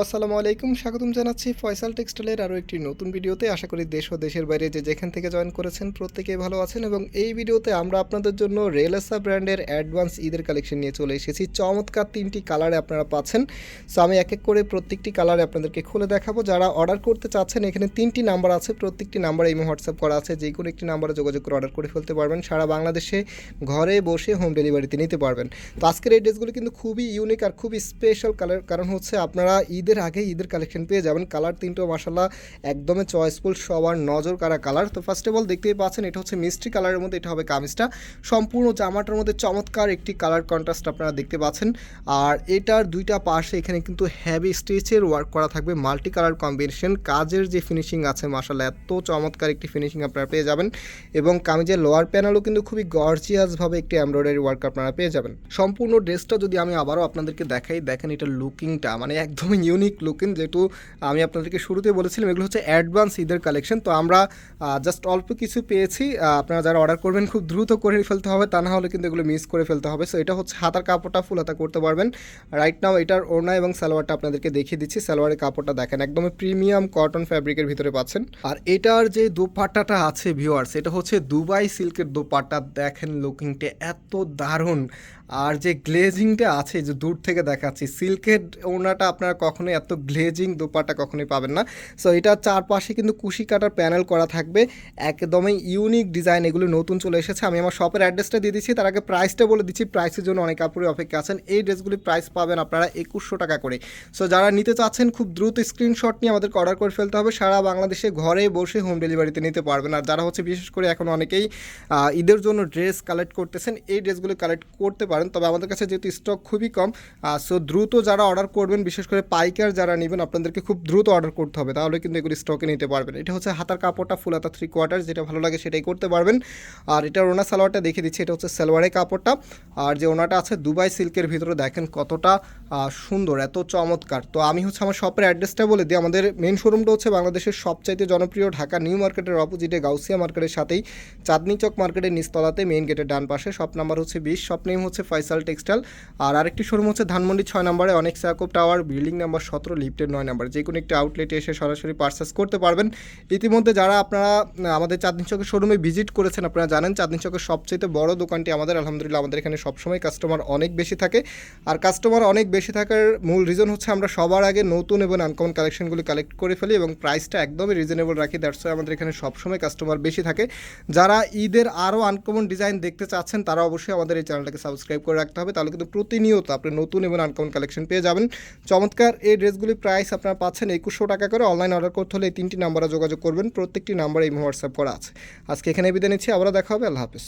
আসসালামু আলাইকুম, স্বাগতম জানাচ্ছি ফয়সাল টেক্সটাইলের আরও একটি নতুন ভিডিওতে। আশা করি দেশ ও দেশের বাইরে যে যেখান থেকে জয়েন করেছেন প্রত্যেকেই ভালো আছেন এবং এই ভিডিওতে আমরা আপনাদের জন্য রেলেসা ব্র্যান্ডের অ্যাডভান্স ঈদের কালেকশন নিয়ে চলে এসেছি। চমৎকার তিনটি কালারে আপনারা পাচ্ছেন। সো আমি এক এক করে প্রত্যেকটি কালারে আপনাদেরকে খুলে দেখাবো। যারা অর্ডার করতে চাচ্ছেন, এখানে তিনটি নাম্বার আছে। প্রত্যেকটি নাম্বার এই হোয়াটসঅ্যাপ করা আছে। যে কোনো একটি নাম্বারে যোগাযোগ করে অর্ডার করে ফেলতে পারবেন। সারা বাংলাদেশে ঘরে বসে হোম ডেলিভারিতে নিতে পারবেন। তো আজকের এই ড্রেসগুলো কিন্তু খুবই ইউনিক আর খুবই স্পেশাল কালার। কারণ হচ্ছে আপনারা ঈদের আগে ঈদের কালেকশন পেয়ে যাবেন। কালার তিনটেও মাসাল্লাহ একদমই চয়েসফুল সবার নজর কারা কালার তো ফার্স্ট অফ অল দেখতেই পাচ্ছেন, এটা হচ্ছে মিষ্টি কালারের মধ্যে, এটা হবে কামিজটা। সম্পূর্ণ জামাটার মধ্যে চমৎকার একটি কালার কন্ট্রাস্ট আপনারা দেখতে পাচ্ছেন। আর এটার দুইটা পাশে এখানে কিন্তু হ্যাভি স্টিচের ওয়ার্ক করা থাকবে মাল্টি কালার কম্বিনেশন কাজের যে ফিনিশিং আছে মাসাল্লাহ এত চমৎকার একটি ফিনিশিং আপনারা পেয়ে যাবেন। এবং কামিজের লোয়ার প্যানেলও কিন্তু খুবই গর্জিয়াসভাবে একটি এমব্রয়ডারি ওয়ার্ক আপনারা পেয়ে যাবেন। সম্পূর্ণ ড্রেসটা যদি আমি আবারও আপনাদেরকে দেখাই, দেখেন এটা লুকিংটা মানে একদমই ইউনিক লুকিং যেহেতু আমি আপনাদেরকে শুরুতে বলেছিলাম, এগুলো হচ্ছে অ্যাডভান্স ঈদের কালেকশন তো আমরা জাস্ট অল্প কিছু পেয়েছি। আপনারা যারা অর্ডার করবেন, খুব দ্রুত করে ফেলতে হবে, তা না হলে কিন্তু এগুলো মিস করে ফেলতে হবে। সো এটা হচ্ছে হাতার কাপড়টা ফুল হাতা করতে পারবেন। রাইট নাও এটার ওড়না এবং সালোয়ারটা আপনাদেরকে দেখিয়ে দিচ্ছি। সালোয়ারের কাপড়টা দেখেন, একদমই প্রিমিয়াম কটন ফ্যাব্রিকের ভিতরে পাচ্ছেন। আর এটার যে দোপাট্টাটা আছে ভিউয়ার্স এটা হচ্ছে দুবাই সিল্কের দোপাট্টা। দেখেন লুকিংটা এত দারুণ। আর যে গ্লেজিংটা আছে যে দূর থেকে দেখাচ্ছি, সিল্কের ওড়নাটা আপনারা কখনোই এত গ্লেজিং দোপাট্টা কখনোই পাবেন না। সো এটা চারপাশে কিন্তু কুশি কাটার প্যানেল করা থাকবে। একদমই ইউনিক ডিজাইন এগুলো নতুন চলে এসেছে। আমি আমার শপের অ্যাড্রেসটা দিয়ে দিচ্ছি। তার আগে প্রাইসটা বলে দিচ্ছি। প্রাইসের জন্য অনেক কাপড়ে অপেক্ষা আছেন। এই ড্রেসগুলির প্রাইস পাবেন আপনারা একুশশো টাকা করে। সো যারা নিতে চাচ্ছেন, খুব দ্রুত স্ক্রিনশট নিয়ে আমাদেরকে অর্ডার করে ফেলতে হবে। সারা বাংলাদেশে ঘরে বসে হোম ডেলিভারিতে নিতে পারবেন। আর যারা হচ্ছে, বিশেষ করে এখন অনেকেই ঈদের জন্য ড্রেস কালেক্ট করতেছেন, এই ড্রেসগুলো কালেক্ট করতে পারেন। তবে আমাদের কাছে যেহেতু স্টক খুবই কম সো দ্রুত যারা অর্ডার করবেন, বিশেষ করে পাইকার যারা নেবেন, আপনাদেরকে খুব দ্রুত অর্ডার করতে হবে। তাহলে কিন্তু এগুলি স্টকে নিতে পারবেন। এটা হচ্ছে হাতার কাপড়টা ফুল হাতা থ্রি কোয়ার্টার যেটা ভালো লাগে সেটাই করতে পারবেন। আর এটা ওনা সালোয়ারটা দেখে দিচ্ছি, এটা হচ্ছে সালোয়ারের কাপড়টা। আর যে ওনাটা আছে দুবাই সিল্কের ভিতরে, দেখেন কতটা সুন্দর, এত চমৎকার। তো আমি হচ্ছে আমার শপের অ্যাড্রেসটা বলে দিই, আমাদের মেন শোরুমটা হচ্ছে বাংলাদেশের সবচাইতে জনপ্রিয় ঢাকা নিউ মার্কেটের অপোজিটে গাউসিয়া মার্কেটের সাথেই। চাঁদনি চক মার্কেটের নিচতলাতে মেইন গেটের ডান পাশে শপ নাম্বার হচ্ছে বিশ শপ নেম হচ্ছে ফয়সাল টেক্সটাইল আর আরেকটি শোরুম হচ্ছে ধানমন্ডি ছয় নম্বরে, অনেক সাকোপ টাওয়ার বিল্ডিং নাম্বার সতেরো লিফটের নয় নাম্বার। যে কোনো একটি আউটলেটে এসে সরাসরি পার্সেস করতে পারবেন। ইতিমধ্যে যারা আপনারা আমাদের চাঁদনি চকের শোরুমে ভিজিট করেছেন, আপনারা জানেন চাঁদনি চকের সবচেয়ে বড় দোকানটি আমাদের, আলহামদুলিল্লাহ, আমাদের এখানে সবসময় কাস্টমার অনেক বেশি থাকে। আর কাস্টমার অনেক বেশি থাকার মূল রিজন হচ্ছে আমরা সবার আগে নতুন এবং আনকমন কালেকশনগুলি কালেক্ট করে ফেলি এবং প্রাইসটা একদমই রিজনেবল রাখি। দ্যাটস আমাদের এখানে সবসময় কাস্টমার বেশি থাকে। যারা ঈদের আরও আনকমন ডিজাইন দেখতে চাচ্ছেন, তারা অবশ্যই আমাদের এই চ্যানেলটাকে সাবস্ক্রাইব করে রাখতে হবে। তাহলে কিন্তু প্রতিনিয়ত আপনি নতুন এবং আনকমন কালেকশন পেয়ে যাবেন। চমৎকার এই ড্রেসগুলির প্রাইস আপনারা পাচ্ছেন একুশশো টাকা করে। অনলাইন অর্ডার করতে হলে এই তিনটি নাম্বারে যোগাযোগ করবেন। প্রত্যেকটি নাম্বারে এই হোয়াটসঅ্যাপ করা আছে। আজকে এখানে বিদায় নিচ্ছি। আবার দেখা হবে। আল্লাহ হাফিজ।